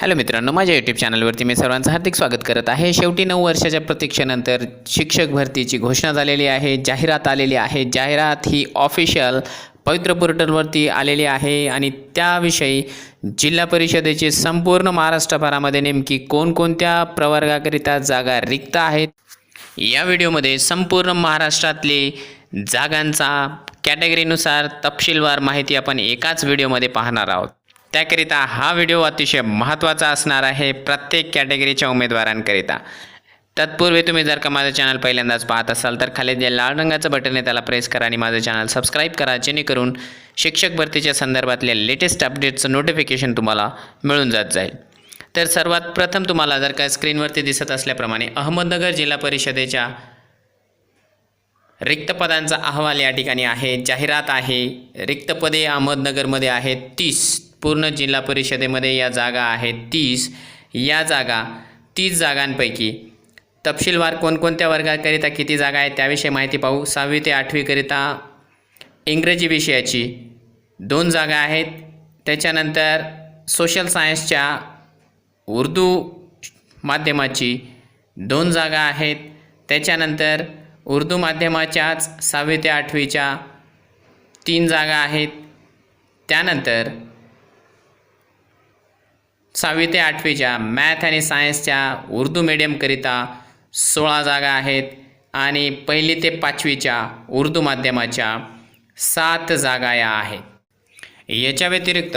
Hello मित्रांनो माझ्या YouTube चॅनलवरती मी सर्वांचं हार्दिक स्वागत करत आहे. शेवटी नऊ वर्षाच्या प्रतीक्षेनंतर शिक्षक भरतीची घोषणा झालेली आहे जाहिरात आलेली आहे. जाहिरात ही ऑफिशियल पवित्र पोर्टलवरती आलेली आहे आणि त्याविषयी जिल्हा परिषदेची संपूर्ण महाराष्ट्रभरामध्ये नेमकी कोणकोणत्या प्रवर्गाकरिता जागा रिक्त आहेत या व्हिडिओमध्ये संपूर्ण महाराष्ट्रातली जागांचा कॅटेगरीनुसार तपशीलवार माहिती आपण एकाच व्हिडिओमध्ये पाहणार आहोत. त्याकरिता हा व्हिडिओ अतिशय महत्त्वाचा असणार आहे प्रत्येक कॅटेगरीच्या उमेदवारांकरिता. तत्पूर्वी तुम्ही जर का माझं चॅनल पहिल्यांदाच पाहत असाल तर खाली जे लाल रंगाचं बटन आहे त्याला प्रेस करा आणि माझं चॅनल सबस्क्राईब करा जेणेकरून शिक्षक भरतीच्या संदर्भातल्या लेटेस्ट अपडेट्सचं नोटिफिकेशन तुम्हाला मिळून जात जाईल. तर सर्वात प्रथम तुम्हाला जर का स्क्रीनवरती दिसत असल्याप्रमाणे अहमदनगर जिल्हा परिषदेच्या रिक्त पदांचा अहवाल या ठिकाणी आहे. जाहिरात आहे रिक्त पदे अहमदनगरमध्ये आहेत तीस. पूर्ण जिल्हा परिषदेमध्ये या जागा आहेत. तीस या जागा तीस जागांपैकी तपशीलवार कोणकोणत्या वर्गाकरिता किती जागा आहेत त्याविषयी माहिती पाहू. सहावी ते आठवीकरिता इंग्रजी विषयाची दोन जागा आहेत. त्याच्यानंतर सोशल सायन्सच्या उर्दू माध्यमाची दोन जागा आहेत. त्याच्यानंतर उर्दू माध्यमाच्याच सहावी ते आठवीच्या तीन जागा आहेत. त्यानंतर सहावी ते आठवीच्या मॅथ आणि सायन्सच्या उर्दू मीडियमकरिता सोळा जागा आहेत आणि पहिली ते पाचवीच्या उर्दू माध्यमाच्या सात जागा या आहेत. याच्या व्यतिरिक्त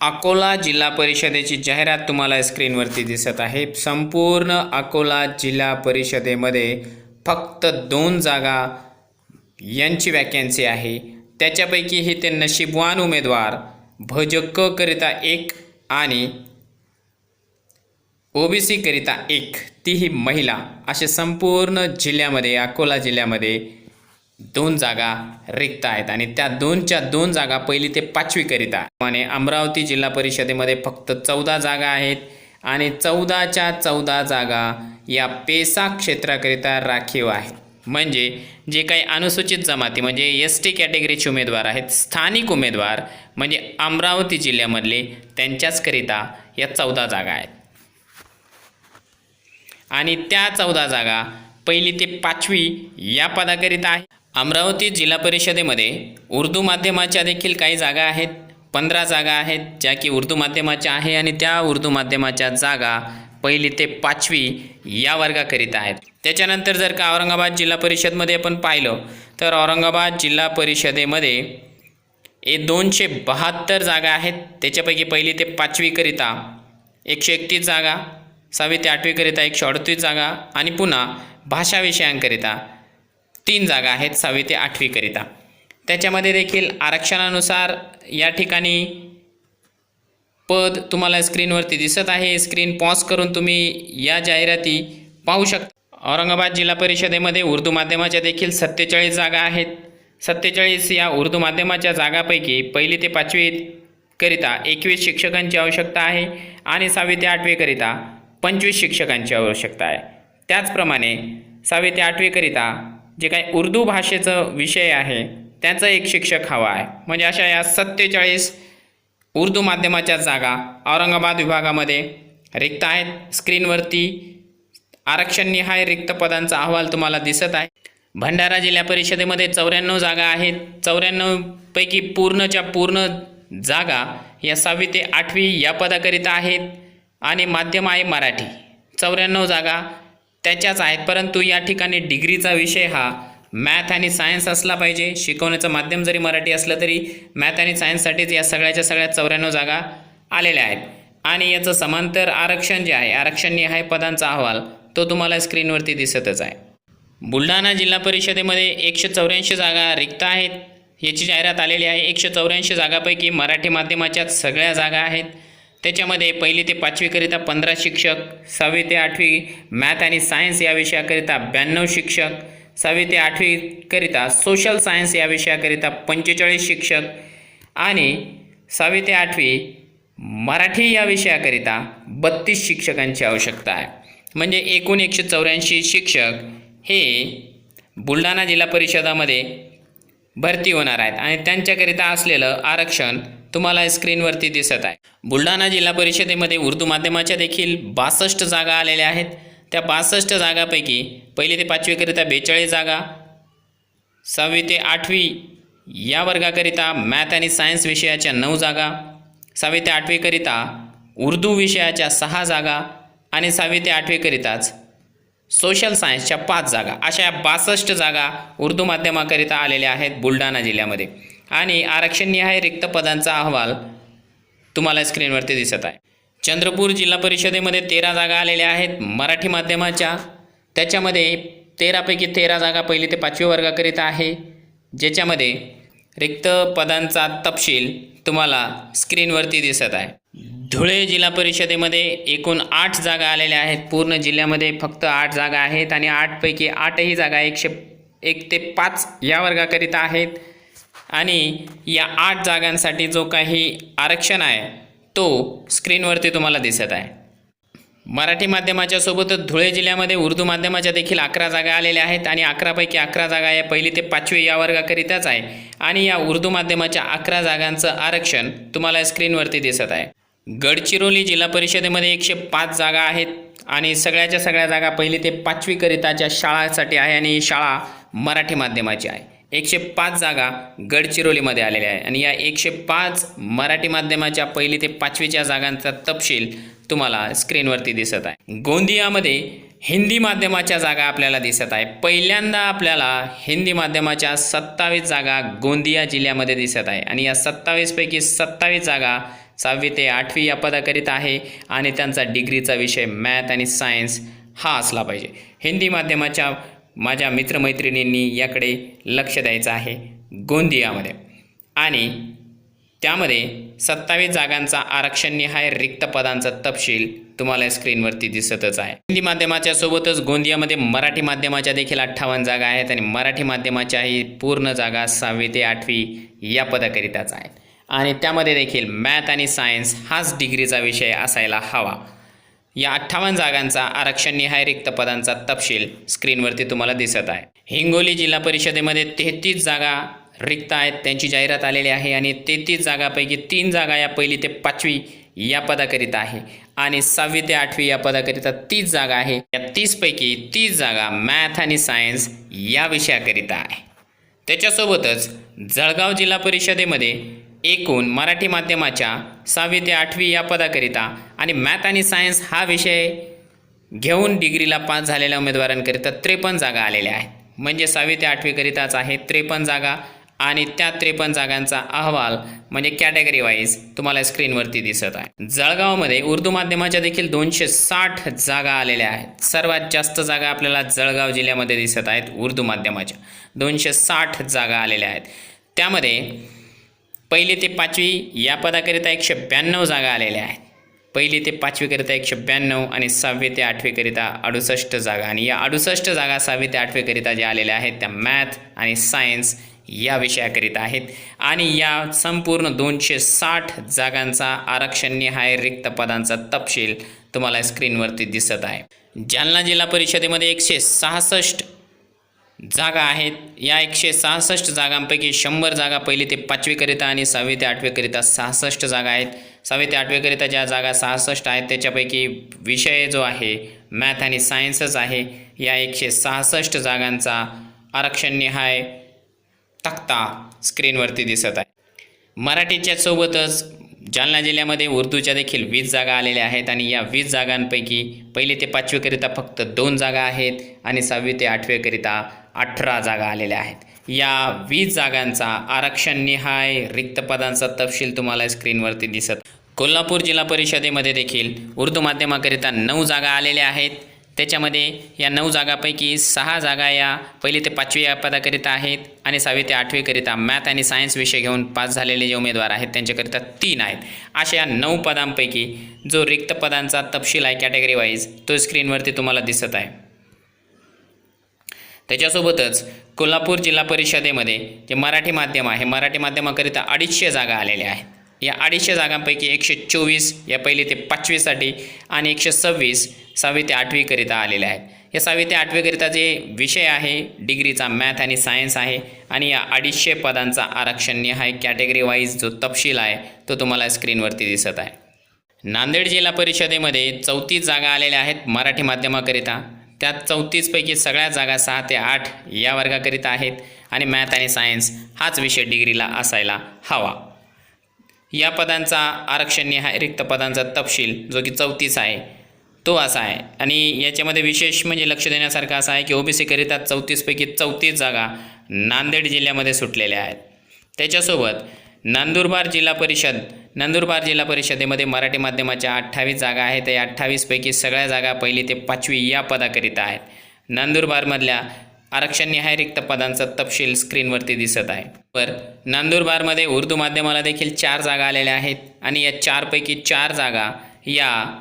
अकोला जिल्हा परिषदेची जाहिरात तुम्हाला स्क्रीनवरती दिसत आहे. संपूर्ण अकोला जिल्हा परिषदेमध्ये फक्त दोन जागा यांची वॅकन्सी आहे. त्याच्यापैकी हे ते नशीबवान उमेदवार भज करिता एक आणि ओ बी सीकरिता एक तीही महिला असे संपूर्ण जिल्ह्यामध्ये अकोला जिल्ह्यामध्ये दोन जागा रिक्त आहेत आणि त्या दोनच्या दोन जागा पहिली ते पाचवीकरिता आणि अमरावती जिल्हा परिषदेमध्ये फक्त चौदा जागा आहेत आणि चौदाच्या चौदा जागा या पेसा क्षेत्राकरिता राखीव आहेत. म्हणजे जे काही अनुसूचित जमाती म्हणजे एस टी कॅटेगरीचे उमेदवार आहेत स्थानिक उमेदवार म्हणजे अमरावती जिल्ह्यामधले त्यांच्याचकरिता या चौदा जागा आहेत. आणि त्या चौदा जागा पहिली ते पाचवी या पदाकरिता आहे. अमरावती जिल्हा परिषदेमध्ये उर्दू माध्यमाच्या देखील काही जागा आहेत. पंधरा जागा आहेत ज्या की उर्दू माध्यमाच्या आहे आणि त्या उर्दू माध्यमाच्या जागा पहिली ते पाचवी या वर्गाकरिता आहेत. त्याच्यानंतर जर का औरंगाबाद जिल्हा परिषदमध्ये आपण पाहिलं तर औरंगाबाद जिल्हा परिषदेमध्ये हे दोनशे बहात्तर जागा आहेत. त्याच्यापैकी पहिली ते पाचवीकरिता एकशे एकतीस जागा सहावी ते आठवीकरिता एकशे अडतीस जागा आणि पुन्हा भाषा विषयांकरिता तीन जागा आहेत सहावी ते आठवीकरिता त्याच्यामध्ये देखील आरक्षणानुसार या ठिकाणी पद तुम्हाला स्क्रीनवरती दिसत आहे. स्क्रीन पॉज करून तुम्ही या जाहिराती पाहू शकता. औरंगाबाद जिल्हा परिषदेमध्ये उर्दू माध्यमाच्या देखील सत्तेचाळीस जागा आहेत. सत्तेचाळीस या उर्दू माध्यमाच्या जागापैकी पहिली ते पाचवीकरिता एकवीस शिक्षकांची आवश्यकता आहे आणि सहावी ते आठवीकरिता पंचवीस शिक्षकांची आवश्यकता आहे. त्याचप्रमाणे सहावी ते आठवीकरिता जे काही उर्दू भाषेचं विषय आहे त्याचा एक शिक्षक हवा आहे. म्हणजे अशा या सत्तेचाळीस उर्दू माध्यमाच्या जागा औरंगाबाद विभागामध्ये रिक्त आहेत. स्क्रीनवरती आरक्षणनिहाय रिक्त पदांचा अहवाल तुम्हाला दिसत आहे. भंडारा जिल्हा परिषदेमध्ये चौऱ्याण्णव जागा आहेत. चौऱ्याण्णवपैकी पूर्णच्या पूर्ण जागा या सहावी ते आठवी या पदाकरिता आहेत. आणि माध्यम आहे मराठी. चौऱ्याण्णव जागा त्याच्याच आहेत परंतु या ठिकाणी डिग्रीचा विषय हा मॅथ आणि सायन्स असला पाहिजे. शिकवण्याचं माध्यम जरी मराठी असलं तरी मॅथ आणि सायन्ससाठीच या सगळ्याच्या सगळ्या चौऱ्याण्णव जागा आलेल्या आहेत. आणि याचं समांतर आरक्षण जे आहे आरक्षण आहे पदांचा अहवाल तो तुम्हाला स्क्रीनवरती दिसतच आहे. बुलढाणा जिल्हा परिषदेमध्ये एकशे चौऱ्याऐंशी जागा रिक्त आहेत. याची जाहिरात आलेली आहे. एकशे चौऱ्याऐंशी जागापैकी मराठी माध्यमाच्या सगळ्या जागा आहेत. त्याच्यामध्ये पहिली ते पाचवीकरिता पंधरा शिक्षक सहावी ते आठवी मॅथ आणि सायन्स या विषयाकरिता ब्याण्णव शिक्षक सहावी ते आठवीकरिता सोशल सायन्स या विषयाकरिता पंचेचाळीस शिक्षक आणि सहावी ते आठवी मराठी या विषयाकरिता बत्तीस शिक्षकांची आवश्यकता आहे. म्हणजे एकूण एकशे चौऱ्याऐंशी शिक्षक हे बुलढाणा जिल्हा परिषदामध्ये भरती होणार आहेत आणि त्यांच्याकरिता असलेलं आरक्षण तुम्हाला स्क्रीनवरती दिसत आहे. बुलढाणा जिल्हा परिषदेमध्ये उर्दू माध्यमाच्या देखील बासष्ट जागा आलेल्या आहेत. त्या बासष्ट जागापैकी पहिली ते पाचवीकरिता बेचाळीस जागा सहावी ते आठवी या वर्गाकरिता मॅथ आणि सायन्स विषयाच्या नऊ जागा सहावी ते आठवीकरिता उर्दू विषयाच्या सहा जागा आणि सहावी ते आठवीकरिताच सोशल सायन्सच्या पाच जागा. अशा या बासष्ट जागा उर्दू माध्यमाकरिता आलेल्या आहेत बुलढाणा जिल्ह्यामध्ये. आणि आरक्षणनिहाय रिक्त पदांचा अहवाल तुम्हाला स्क्रीनवरती दिसत आहे. चंद्रपूर जिल्हा परिषदेमध्ये तेरा जागा आलेल्या आहेत. मराठी माध्यमाच्या त्याच्यामध्ये तेरापैकी तेरा जागा पहिली ते पाचवी वर्गाकरिता आहे. ज्याच्यामध्ये रिक्त पदांचा तपशील तुम्हाला स्क्रीनवरती दिसत आहे. धुळे जिल्हा परिषदेमध्ये एकूण आठ जागा आलेल्या आहेत. पूर्ण जिल्ह्यामध्ये फक्त आठ जागा आहेत आणि आठपैकी आठही जागा एकशे एक ते पाच या वर्गाकरिता आहेत. आणि या आठ जागांसाठी जो काही आरक्षण आहे तो स्क्रीनवरती तुम्हाला दिसत आहे. मराठी माध्यमाच्या सोबतच धुळे जिल्ह्यामध्ये उर्दू माध्यमाच्या देखील अकरा जागा आलेल्या आहेत आणि अकरापैकी अकरा जागा या पहिली ते पाचवी या वर्गाकरिताच आहे. आणि या उर्दू माध्यमाच्या अकरा जागांचं आरक्षण तुम्हाला स्क्रीनवरती दिसत आहे. गडचिरोली जिल्हा परिषदेमध्ये एकशे पाच जागा आहेत आणि सगळ्याच्या सगळ्या जागा पहिली ते पाचवीकरिताच्या शाळांसाठी आहे आणि ही शाळा मराठी माध्यमाची आहे. एकशे पाच जागा गडचिरोलीमध्ये आलेल्या आहे. आणि या एकशे पाच मराठी माध्यमाच्या पहिली ते पाचवीच्या जागांचा तपशील तुम्हाला स्क्रीनवरती दिसत आहे. गोंदियामध्ये हिंदी माध्यमाच्या जागा आपल्याला दिसत आहे. पहिल्यांदा आपल्याला हिंदी माध्यमाच्या सत्तावीस जागा गोंदिया जिल्ह्यामध्ये दिसत आहे. आणि या सत्तावीसपैकी सत्तावीस जागा सहावी ते आठवी या पदाकरीत आहे. आणि त्यांचा डिग्रीचा विषय मॅथ आणि सायन्स हा असला पाहिजे. हिंदी माध्यमाच्या माझ्या मित्रमैत्रिणींनी याकडे लक्ष द्यायचं आहे गोंदियामध्ये. आणि त्यामध्ये सत्तावीस जागांचा आरक्षणनिहाय रिक्त पदांचा तपशील तुम्हाला स्क्रीनवरती दिसतच आहे. हिंदी माध्यमाच्या सोबतच गोंदियामध्ये मराठी माध्यमाच्या देखील अठ्ठावन्न जागा आहेत आणि मराठी माध्यमाच्याही पूर्ण जागा सहावी ते आठवी या पदाकरिताच आहेत. आणि त्यामध्ये देखील मॅथ आणि सायन्स हाच डिग्रीचा विषय असायला हवा. या अठ्ठावन्न जागांचा आरक्षणनिहाय रिक्त पदांचा तपशील स्क्रीनवरती तुम्हाला दिसत आहे. हिंगोली जिल्हा परिषदेमध्ये तेहतीस जागा रिक्त आहेत त्यांची जाहिरात आलेली आहे आणि तेहतीस जागापैकी तीन जागा या पहिली ते पाचवी या पदाकरिता आहे. आणि सहावी ते आठवी या पदाकरिता तीस जागा आहे. या तीसपैकी तीस जागा मॅथ आणि सायन्स या विषयाकरिता आहे. त्याच्यासोबतच जळगाव जिल्हा परिषदेमध्ये एकूण मराठी माध्यमाच्या सहावी ते आठवी या पदाकरिता आणि मॅथ आणि सायन्स हा विषय घेऊन डिग्रीला पास झालेल्या उमेदवारांकरिता त्रेपन्न जागा आलेल्या आहेत. म्हणजे सहावी ते आठवीकरिताच आहे त्रेपन्न जागा आणि त्या त्रेपन्न जागांचा अहवाल म्हणजे कॅटेगरी वाईज तुम्हाला स्क्रीनवरती दिसत आहे. जळगावमध्ये उर्दू माध्यमाच्या देखील दोनशे साठ जागा आलेल्या आहेत. सर्वात जास्त जागा आपल्याला जळगाव जिल्ह्यामध्ये दिसत आहेत उर्दू माध्यमाच्या. दोनशे साठ जागा आलेल्या आहेत. त्यामध्ये पहिली ते पाचवी या पदाकरिता एकशे ब्याण्णव जागा आलेल्या आहेत. पहिली ते पाचवीकरिता एकशे ब्याण्णव आणि सहावी ते आठवीकरिता अडुसष्ट जागा. आणि या अडुसष्ट जागा सहावी ते आठवीकरिता ज्या आलेल्या आहेत त्या मॅथ आणि सायन्स या विषयाकरिता आहेत. आणि या संपूर्ण दोनशे साठ जागांचा आरक्षणनिहाय रिक्त पदांचा तपशील तुम्हाला स्क्रीनवरती दिसत आहे. जालना जिल्हा परिषदेमध्ये एकशे सहासष्ट जागा आहेत. या एकशे सहासष्ट जागांपैकी शंभर जागा पहिली ते पाचवीकरिता आणि सहावी ते आठवीकरिता सहासष्ट जागा आहेत. सहावी ते आठवीकरिता ज्या जागा सहासष्ट आहेत त्याच्यापैकी विषय जो आहे मॅथ आणि सायन्सच आहे या एकशे सहासष्ट जागांचा आरक्षणनिहाय तक्ता स्क्रीनवरती दिसत आहे. मराठीच्या सोबतच जालना जिल्ह्यामध्ये उर्दूच्या देखील वीस जागा आलेल्या आहेत आणि या वीस जागांपैकी पहिली ते पाचवीकरिता फक्त दोन जागा आहेत आणि सहावी ते आठवीकरिता अठरा जागा आलेल्या आहेत. या वीस जागांचा आरक्षणनिहाय रिक्त पदांचा तपशील तुम्हाला स्क्रीनवरती दिसत. कोल्हापूर जिल्हा परिषदेमध्ये देखील उर्दू माध्यमाकरिता नऊ जागा आलेल्या आहेत. त्याच्यामध्ये या नऊ जागापैकी सहा जागा या पहिली ते पाचवी या पदाकरिता आहेत आणि सहावी ते आठवीकरिता मॅथ आणि सायन्स विषय घेऊन पास झालेले जे उमेदवार आहेत त्यांच्याकरिता तीन आहेत. अशा या नऊ पदांपैकी जो रिक्त पदांचा तपशील आहे कॅटेगरी वाईज तो स्क्रीनवरती तुम्हाला दिसत आहे. त्याच्यासोबतच कोल्हापूर जिल्हा परिषदेमध्ये जे मराठी माध्यम आहे मराठी माध्यमाकरिता अडीचशे जागा आलेल्या आहेत. या अडीचशे जागांपैकी एकशे चोवीस या पहिली ते पाचवीसाठी आणि एकशे सव्वीस सहावी ते आठवीकरिता आलेल्या आहेत. या सहावी ते आठवीकरिता जे विषय आहे डिग्रीचा मॅथ आणि सायन्स आहे आणि या अडीचशे पदांचा आरक्षणनिहाय कॅटेगरी वाईज जो तपशील आहे तो तुम्हाला स्क्रीनवरती दिसत आहे. नांदेड जिल्हा परिषदेमध्ये चौतीस जागा आलेल्या आहेत मराठी माध्यमाकरिता. त्यात चौतीसपैकी सगळ्या जागा सहा ते आठ या वर्गाकरिता आहेत आणि मॅथ आणि सायन्स हाच विषय डिग्रीला असायला हवा. या पदांचा आरक्षणनिहाय रिक्त पदांचा तपशील जो की चौतीस आहे तो असा आहे. आणि याच्यामध्ये विशेष म्हणजे लक्ष देण्यासारखं असं आहे की ओबीसीकरिता चौतीसपैकी चौतीस जागा नांदेड जिल्ह्यामध्ये सुटलेल्या आहेत. त्याच्यासोबत नंदुरबार जिल्हा परिषद नंदुरबार जिल्हा परिषदेमध्ये मराठी माध्यमाच्या अठ्ठावीस जागा आहेत. त्या अठ्ठावीसपैकी सगळ्या जागा पहिली ते पाचवी या पदाकरिता आहेत. नंदुरबारमधल्या आरक्षणनिहाय रिक्त पदांचा तपशील स्क्रीनवरती दिसत आहे. वर नंदुरबारमध्ये उर्दू माध्यमाला देखील चार जागा आलेल्या आहेत आणि या चारपैकी चार जागा या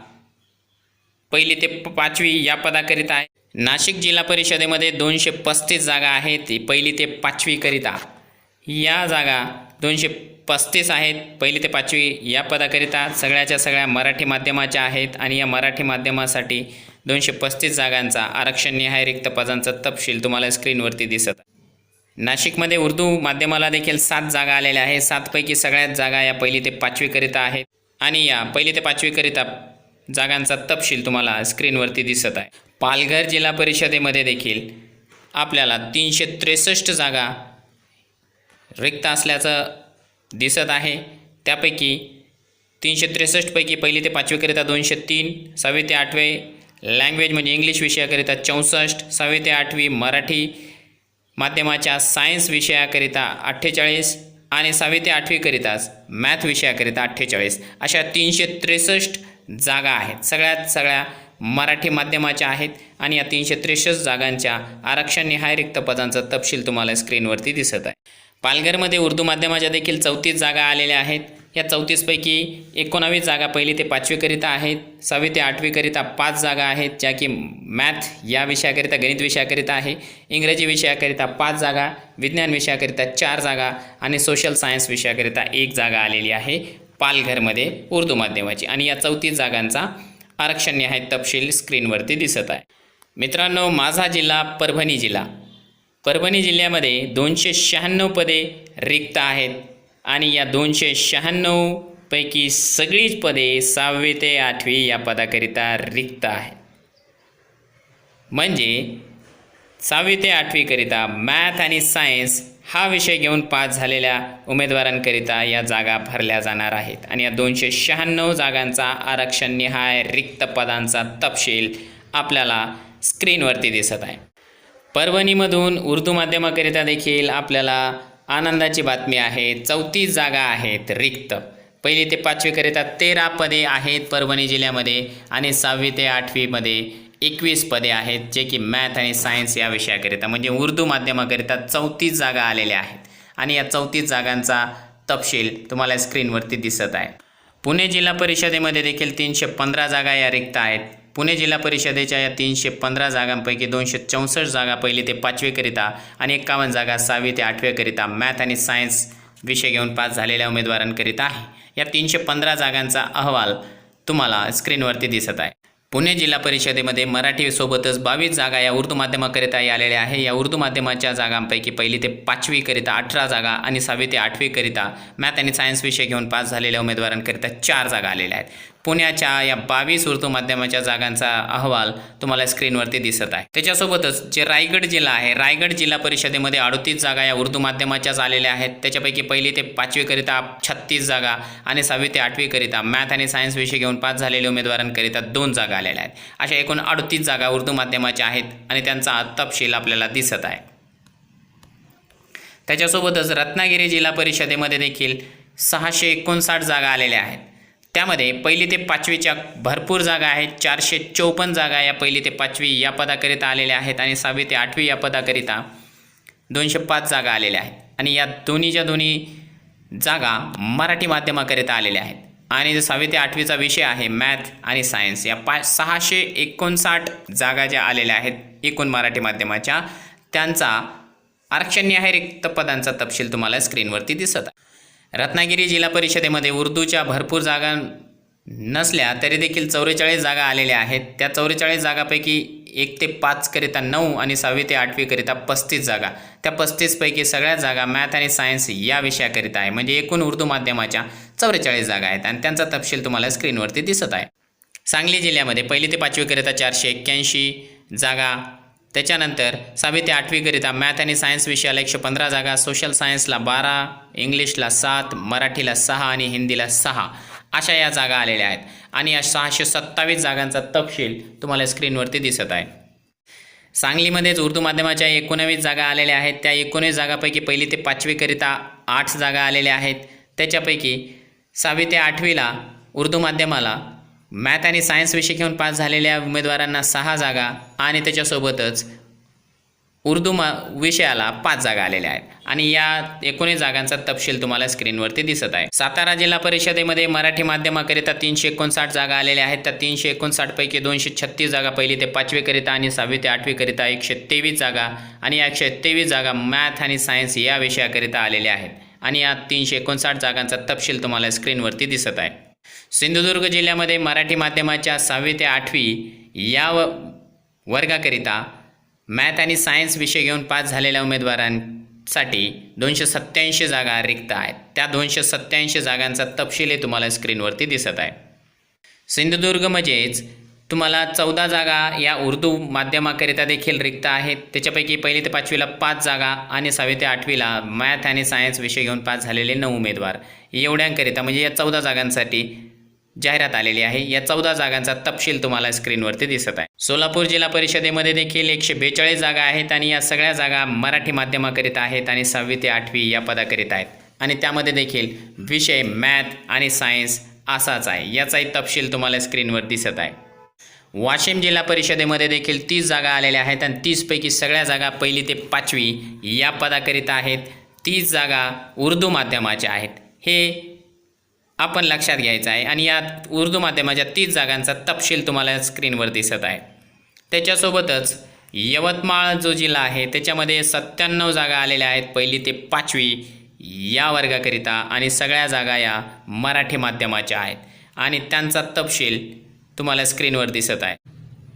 पहिली ते प- पाचवी या पदाकरिता आहे नाशिक जिल्हा परिषदेमध्ये दोनशे पस्तीस जागा आहेत. पहिली ते पाचवीकरिता या जागा दोनशे पस्तीस आहेत. पहिली ते पाचवी या पदाकरिता सगळ्याच्या सगळ्या मराठी माध्यमाच्या आहेत आणि या मराठी माध्यमासाठी दोनशे पस्तीस जागांचा आरक्षणनिहाय रिक्त पदांचा तपशील तुम्हाला स्क्रीनवरती दिसत आहे. नाशिकमध्ये उर्दू माध्यमाला देखील सात जागा आलेल्या आहेत. सातपैकी सगळ्यात जागा या पहिली ते पाचवीकरिता आहेत. आणि या पहिली ते पाचवीकरिता जागांचा तपशील तुम्हाला स्क्रीनवरती दिसत आहे. पालघर जिल्हा परिषदेमध्ये देखील आपल्याला तीनशे त्रेसष्ट जागा रिक्त असल्याचं दिसत आहे. त्यापैकी तीनशे त्रेसष्टपैकी पहिली ते पाचवीकरिता दोनशे तीन सहावी ते आठवे लँग्वेज म्हणजे इंग्लिश विषयाकरिता चौसष्ट सहावी ते आठवी मराठी माध्यमाच्या सायन्स विषयाकरिता अठ्ठेचाळीस आणि सहावी ते आठवीकरिताच मॅथ विषयाकरिता अठ्ठेचाळीस. अशा तीनशे त्रेसष्ट जागा आहेत. सगळ्यात सगळ्या मराठी माध्यमाच्या आहेत आणि या तीनशे त्रेसष्ट जागांच्या आरक्षणनिहाय रिक्त पदांचा तपशील तुम्हाला स्क्रीनवरती दिसत आहे. पालघरमध्ये उर्दू माध्यमाच्या देखील चौतीस जागा आलेल्या आहेत. या चौतीसपैकी एकोणावीस जागा पहिली ते पाचवीकरिता आहेत. सहावी ते आठवीकरिता पाच जागा आहेत ज्या की मॅथ या विषयाकरिता गणित विषयाकरिता आहे इंग्रजी विषयाकरिता पाच जागा विज्ञान विषयाकरिता चार जागा आणि सोशल सायन्स विषयाकरिता एक जागा आलेली आहे पालघरमध्ये उर्दू माध्यमाची. आणि या चौतीस जागांचा आरक्षणनिहाय तपशील स्क्रीनवरती दिसत आहे. मित्रांनो माझा जिल्हा परभणी जिल्हा. परभणी जिल्ह्यामध्ये दोनशे शहाण्णव पदे रिक्त आहेत. आणि या दोनशे शहाण्णवपैकी सगळीच पदे सहावी ते आठवी या पदाकरिता रिक्त आहे म्हणजे सहावी ते आठवीकरिता मॅथ आणि सायन्स हा विषय घेऊन पास झालेल्या उमेदवारांकरिता या जागा भरल्या जाणार आहेत. आणि या दोनशे शहाण्णव जागांचा आरक्षण निहाय रिक्त पदांचा तपशील आपल्याला स्क्रीनवरती दिसत आहे. परभणीमधून उर्दू माध्यमाकरिता देखील आपल्याला आनंदाची बातमी आहे. चौतीस जागा आहेत रिक्त. पहिली ते पाचवीकरिता तेरा पदे आहेत परभणी जिल्ह्यामध्ये आणि सहावी ते आठवीमध्ये एकवीस पदे आहेत जे की मॅथ आणि सायन्स या विषयाकरिता म्हणजे उर्दू माध्यमाकरिता चौतीस जागा आलेल्या आहेत. आणि या चौतीस जागांचा तपशील तुम्हाला स्क्रीनवरती दिसत आहे. पुणे जिल्हा परिषदेमध्ये देखील तीनशे पंधरा जागा या रिक्त आहेत. पुणे जिल्हा परिषदेच्या या तीनशे पंधरा जागांपैकी दोनशे चौसष्ट जागा पहिली ते पाचवीकरिता आणि एकावन्न जागा सहावी ते आठवीकरिता मॅथ आणि सायन्स विषय घेऊन पास झालेल्या उमेदवारांकरिता आहे. या तीनशे पंधरा जागांचा अहवाल तुम्हाला स्क्रीनवरती दिसत आहे. पुणे जिल्हा परिषदेमध्ये मराठीसोबतच बावीस जागा या उर्दू माध्यमाकरिता आलेल्या आहे. या उर्दू माध्यमाच्या जागांपैकी पहिली ते पाचवीकरिता अठरा जागा आणि सहावी ते आठवीकरिता मॅथ आणि सायन्स विषय घेऊन पास झालेल्या उमेदवारांकरिता चार जागा आलेल्या आहेत. पुण्याच्या या बावीस उर्दू माध्यमाच्या जागांचा अहवाल तुम्हाला स्क्रीनवरती दिसत आहे. त्याच्यासोबतच जे रायगड जिल्हा आहे रायगड जिल्हा परिषदेमध्ये अडतीस जागा या उर्दू माध्यमाच्याच आलेल्या आहेत. त्याच्यापैकी पहिली ते पाचवीकरिता छत्तीस जागा आणि सहावी ते आठवीकरिता मॅथ आणि सायन्स विषय घेऊन पास झालेल्या उमेदवारांकरिता दोन जागा आलेल्या आहेत. अशा एकूण अडतीस जागा उर्दू माध्यमाच्या आहेत आणि त्यांचा तपशील आपल्याला दिसत आहे. त्याच्यासोबतच रत्नागिरी जिल्हा परिषदेमध्ये देखील सहाशे एकोणसाठ जागा आलेल्या आहेत. त्यामध्ये पहिली ते पाचवीच्या भरपूर जागा आहेत. चारशे चौपन्न जागा या पहिली ते पाचवी या पदाकरिता आलेल्या आहेत आणि सहावी ते आठवी या पदाकरिता दोनशे पाच जागा आलेल्या आहेत. आणि या दोन्हीच्या दोन्ही जागा मराठी माध्यमाकरिता आलेल्या आहेत. आणि जो सहावी ते आठवीचा विषय आहे मॅथ आणि सायन्स या पा सहाशे एकोणसाठ जागा ज्या आलेल्या आहेत एकूण मराठी माध्यमाच्या त्यांचा आरक्षणनिहाय रिक्त पदांचा तपशील तुम्हाला स्क्रीनवरती दिसत आहे. रत्नागिरी जिल्हा परिषदेमध्ये उर्दूच्या भरपूर जागा नसल्या तरी देखील चौवेचाळीस जागा आलेल्या आहेत. त्या चौवेचाळीस जागापैकी एक ते पाचकरिता नऊ आणि सहावी ते आठवीकरिता पस्तीस जागा. त्या पस्तीसपैकी सगळ्या जागा मॅथ आणि सायन्स या विषयाकरिता आहे. म्हणजे एकूण उर्दू माध्यमाच्या चौवेचाळीस जागा आहेत आणि त्यांचा तपशील तुम्हाला स्क्रीनवरती दिसत आहे. सांगली जिल्ह्यामध्ये पहिली ते पाचवीकरिता चारशे एक्क्याऐंशी जागा त्याच्यानंतर सहावी ते आठवीकरिता मॅथ आणि सायन्स विषयाला एकशे पंधरा जागा सोशल सायन्सला बारा इंग्लिशला सात मराठीला सहा आणि हिंदीला सहा अशा या जागा आलेल्या आहेत. आणि या सहाशे सत्तावीस जागांचा तपशील तुम्हाला स्क्रीनवरती दिसत आहे. सांगलीमध्येच उर्दू माध्यमाच्या एकोणावीस जागा आलेल्या आहेत. त्या एकोणीस जागापैकी पहिली ते पाचवीकरिता आठ जागा आलेल्या आहेत. त्याच्यापैकी सहावी ते आठवीला उर्दू माध्यमाला मॅथ आणि सायन्स विषय घेऊन पास झालेल्या उमेदवारांना सहा जागा आणि त्याच्यासोबतच उर्दू मा विषयाला पाच जागा आलेल्या आहेत. आणि या एकोणीस जागांचा तपशील तुम्हाला स्क्रीनवरती दिसत आहे. सातारा जिल्हा परिषदेमध्ये मराठी माध्यमाकरिता तीनशे एकोणसाठ जागा आलेल्या आहेत. त्या तीनशे एकोणसाठपैकी दोनशे छत्तीस जागा पहिली ते पाचवीकरिता आणि सहावी ते आठवीकरिता एकशे तेवीस जागा आणि या एकशे तेवीस जागा मॅथ आणि सायन्स या विषयाकरिता आलेल्या आहेत. आणि या तीनशे एकोणसाठ जागांचा तपशील तुम्हाला स्क्रीनवरती दिसत आहे. सिंधुदुर्ग जिल्ह्यामध्ये मराठी माध्यमाच्या सहावी ते आठवी या व वर्गाकरिता मॅथ आणि सायन्स विषय घेऊन पास झालेल्या उमेदवारांसाठी दोनशे सत्त्याऐंशी जागा रिक्त आहेत. त्या दोनशे सत्त्याऐंशी जागांचा तपशीलही तुम्हाला स्क्रीनवरती दिसत आहे. सिंधुदुर्ग म्हणजेच तुम्हाला चौदा जागा या उर्दू माध्यमाकरिता देखील रिक्त आहेत. त्याच्यापैकी पहिली ते पाचवीला पाच जागा आणि सहावी ते आठवीला मॅथ आणि सायन्स विषय घेऊन पास झालेले नऊ उमेदवार. एवढ्यांकरिता म्हणजे या चौदा जागांसाठी जाहिरात आलेली आहे. या चौदा जागांचा तपशील तुम्हाला स्क्रीनवरती दिसत आहे. सोलापूर जिल्हा परिषदेमध्ये देखील एकशे बेचाळीस जागा आहेत आणि या सगळ्या जागा मराठी माध्यमाकरिता आहेत आणि सहावी ते आठवी या पदाकरिता आहेत. आणि त्यामध्ये देखील विषय मॅथ आणि सायन्स असाच आहे. याचाही तपशील तुम्हाला स्क्रीनवर दिसत आहे. वाशिम जिल्हा परिषदेमध्ये देखील तीस जागा आलेल्या आहेत आणि तीसपैकी सगळ्या जागा पहिली ते पाचवी या पदाकरिता आहेत. तीस जागा उर्दू माध्यमाच्या आहेत. हे आपण लक्षात घ्यायचं आहे. आणि यात उर्दू माध्यमाच्या तीस जागांचा तपशील तुम्हाला स्क्रीनवर दिसत आहे. त्याच्यासोबतच यवतमाळ जो जिल्हा आहे त्याच्यामध्ये सत्त्याण्णव जागा आलेल्या आहेत. पहिली ते पाचवी या वर्गाकरिता आणि सगळ्या जागा या मराठी माध्यमाच्या आहेत. आणि त्यांचा तपशील तुम्हाला स्क्रीनवर दिसत आहे.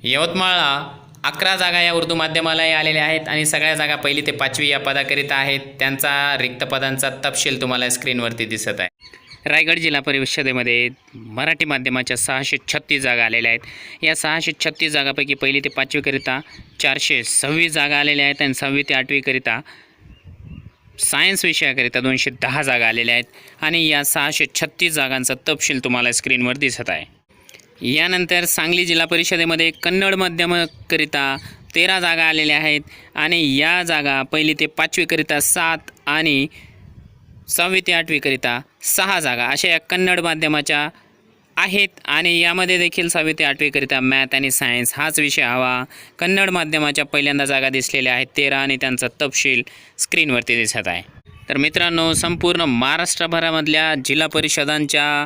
यवतमाळला अकरा जागा या उर्दू माध्यमालाही आलेल्या आहेत आणि सगळ्या जागा पहिली ते पाचवी या पदाकरिता आहेत. त्यांचा रिक्त पदांचा तपशील तुम्हाला स्क्रीनवरती दिसत आहे. रायगड जिल्हा परिषदेमध्ये मराठी माध्यमाच्या सहाशे छत्तीस जागा आलेल्या आहेत. या सहाशे छत्तीस जागापैकी पहिली ते पाचवीकरिता चारशे सव्वीस जागा आलेल्या आहेत आणि सहावी ते आठवीकरिता सायन्स विषयाकरिता दोनशे दहा जागा आलेल्या आहेत. आणि या सहाशे छत्तीस जागांचा तपशील तुम्हाला स्क्रीनवर दिसत आहे. यानंतर सांगली जिल्हा परिषदेमध्ये कन्नड माध्यमाकरिता तेरा जागा आलेल्या आहेत आणि या जागा पहिली ते पाचवीकरिता सात आणि सहावी ते आठवीकरिता सहा जागा अशा या कन्नड माध्यमाच्या आहेत आणि यामध्ये देखील सहावी ते आठवीकरिता मॅथ आणि सायन्स हाच विषय हवा. कन्नड माध्यमाच्या पहिल्यांदा जागा दिसलेल्या आहेत. तेरा आणि त्यांचा तपशील स्क्रीनवरती दिसत आहे. तर मित्रांनो संपूर्ण महाराष्ट्रभरामधल्या जिल्हा परिषदांच्या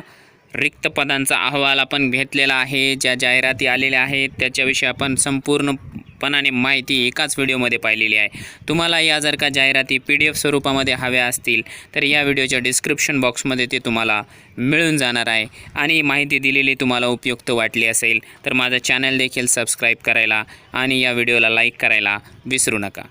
रिक्त पदांचा अहवाल आपण घेतलेला आहे ज्या जाहिराती आलेल्या आहेत त्याच्याविषयी आपण संपूर्णपणाने माहिती एकाच व्हिडिओमध्ये पाहिलेली आहे. तुम्हाला या जर का जाहिराती पी डी एफ स्वरूपामध्ये हव्या असतील तर या व्हिडिओच्या डिस्क्रिप्शन बॉक्समध्ये ते तुम्हाला मिळून जाणार आहे. आणि माहिती दिलेली तुम्हाला उपयुक्त वाटली असेल तर माझं चॅनल देखील सबस्क्राईब करायला आणि या व्हिडिओला लाईक करायला विसरू नका.